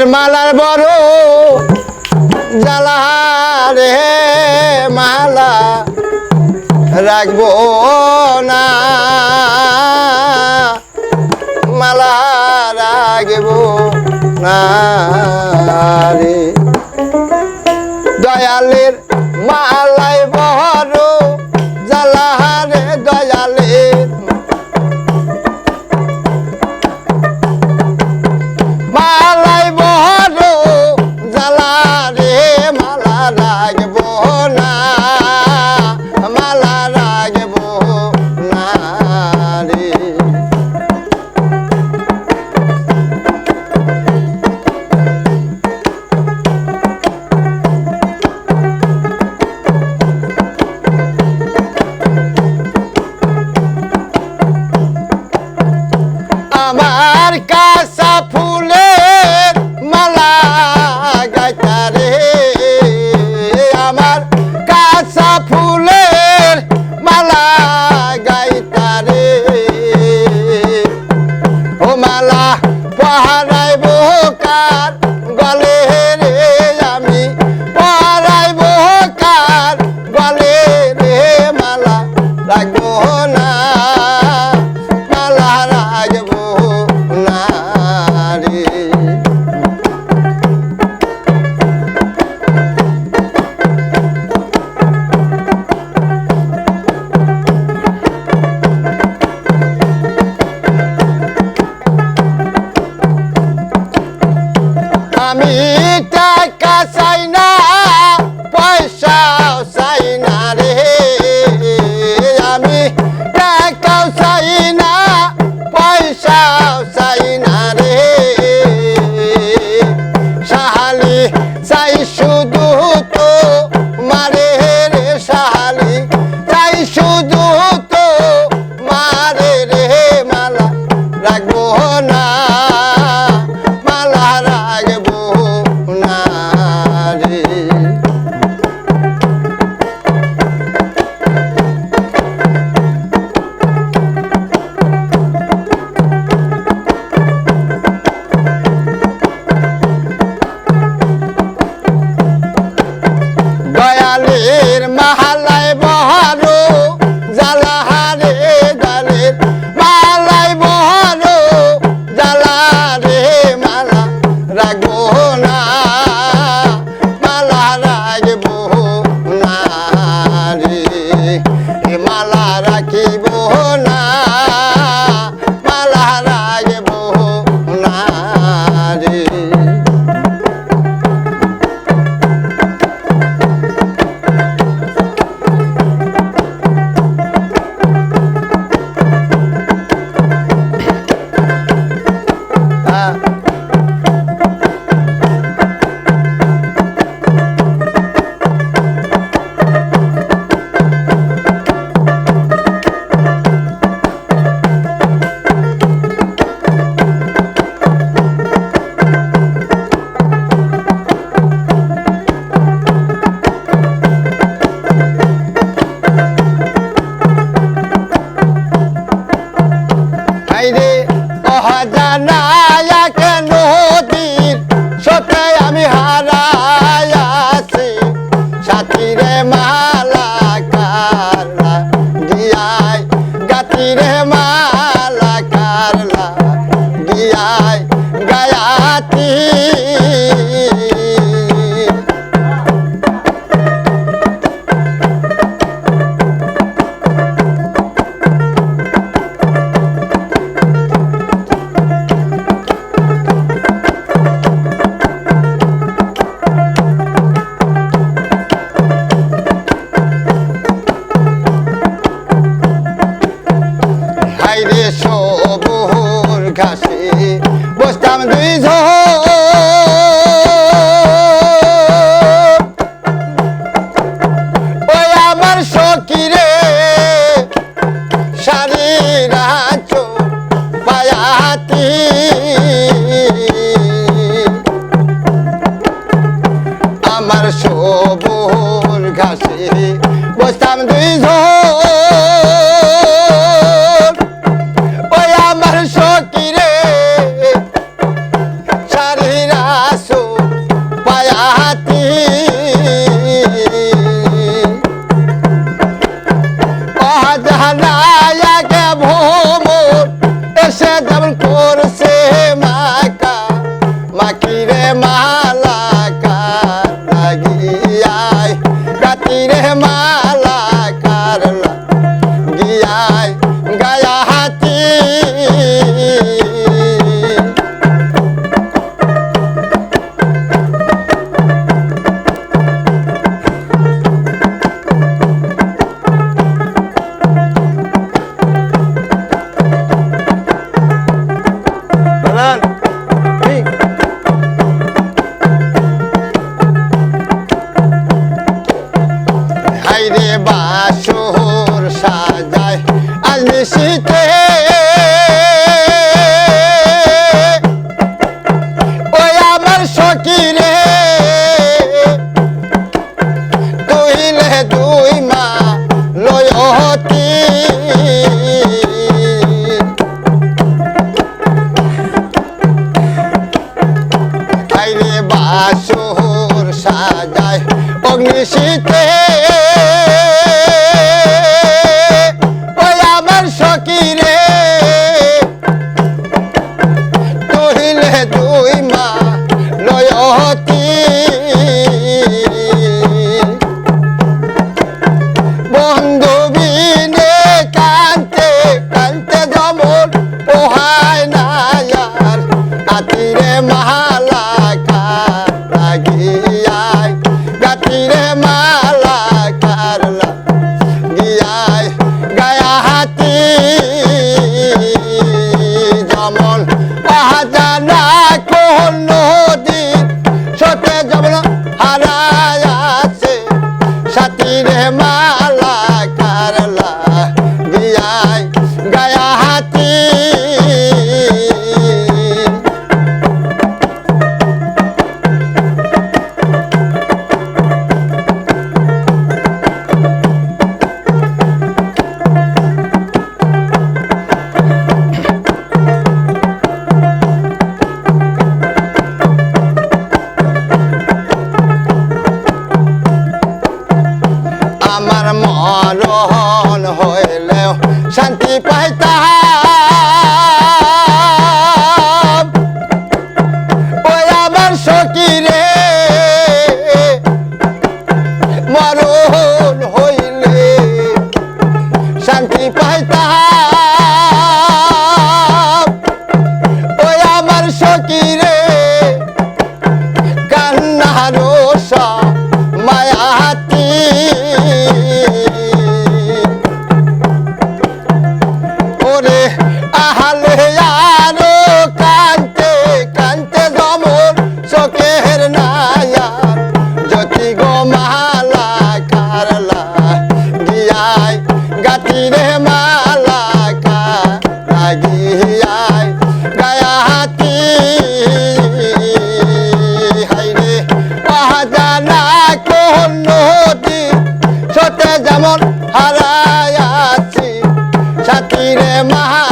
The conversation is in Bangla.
প্রেমের মালার বড় জালা রে মালা রাখব না। মালা রাখব না রে। দয়ালের মালা জীবন ঘাসে বসতাম দুই ঝড় paso রে বাসুর সাজায়। আজ নিশি ফকির ร้อนหอยแล้ว ฉันที่ไปตาย কাতিরে মালাকা লাগিয়াই গায়া হাতি হাইরে পাহাজানা কোন নদী সতে যেমন হারাই আছি সাথীরে মহা